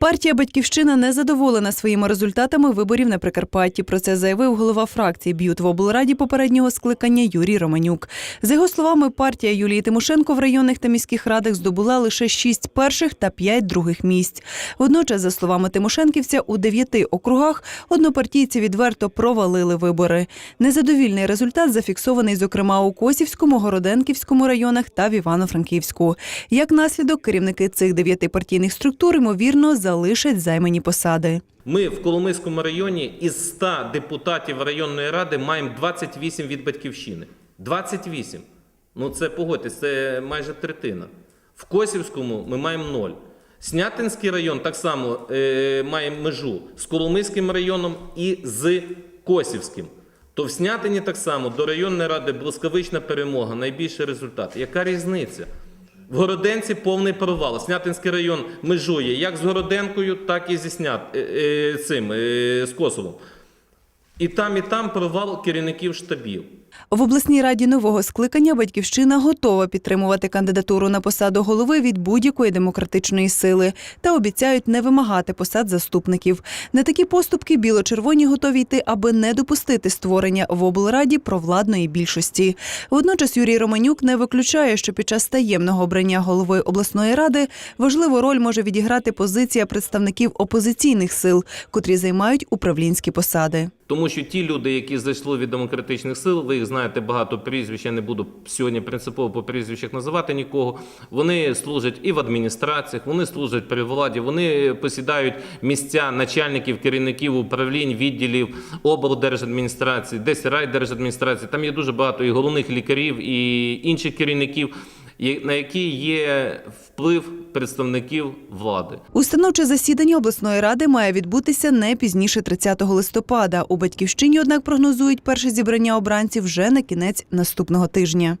Партія Батьківщина не задоволена своїми результатами виборів на Прикарпатті. Про це заявив голова фракції Б'ют в облраді попереднього скликання Юрій Романюк. За його словами, партія Юлії Тимошенко в районних та міських радах здобула лише шість перших та п'ять других місць. Водночас, за словами Тимошенківця, у дев'яти округах однопартійці відверто провалили вибори. Незадовільний результат зафіксований, зокрема, у Косівському, Городенківському районах та в Івано-Франківську. Як наслідок, керівники цих дев'яти партійних структур ймовірно залишать займані посади. Ми в Коломийському районі із 100 депутатів районної ради маємо 28 від батьківщини. 28. Ну це погодьтесь, це майже третина. В Косівському ми маємо 0. Снятинський район так само е, має межу з Коломийським районом і з Косівським. То в Снятині так само до районної ради блискавична перемога, найбільший результат. Яка різниця? В Городенці повний провал. Снятинський район межує як з Городенкою, так і зі Снят, е, е, цим, е, з Косовом. І там, і там провал керівників штабів. В обласній раді нового скликання батьківщина готова підтримувати кандидатуру на посаду голови від будь-якої демократичної сили та обіцяють не вимагати посад заступників. На такі поступки біло-червоні готові йти, аби не допустити створення в облраді провладної більшості. Водночас Юрій Романюк не виключає, що під час таємного обрання голови обласної ради важливу роль може відіграти позиція представників опозиційних сил, котрі займають управлінські посади. Тому що ті люди, які зайшли від демократичних сил, ви їх знаєте багато прізвищ, я не буду сьогодні принципово по прізвищах називати нікого. Вони служать і в адміністраціях, вони служать при владі, вони посідають місця начальників, керівників управлінь, відділів облдержадміністрації, десь райдержадміністрації. Там є дуже багато і головних лікарів, і інших керівників, на які є вплив представників влади. Установче засідання обласної ради має відбутися не пізніше 30 листопада. У батьківщині, однак, прогнозують перше зібрання обранців вже на кінець наступного тижня.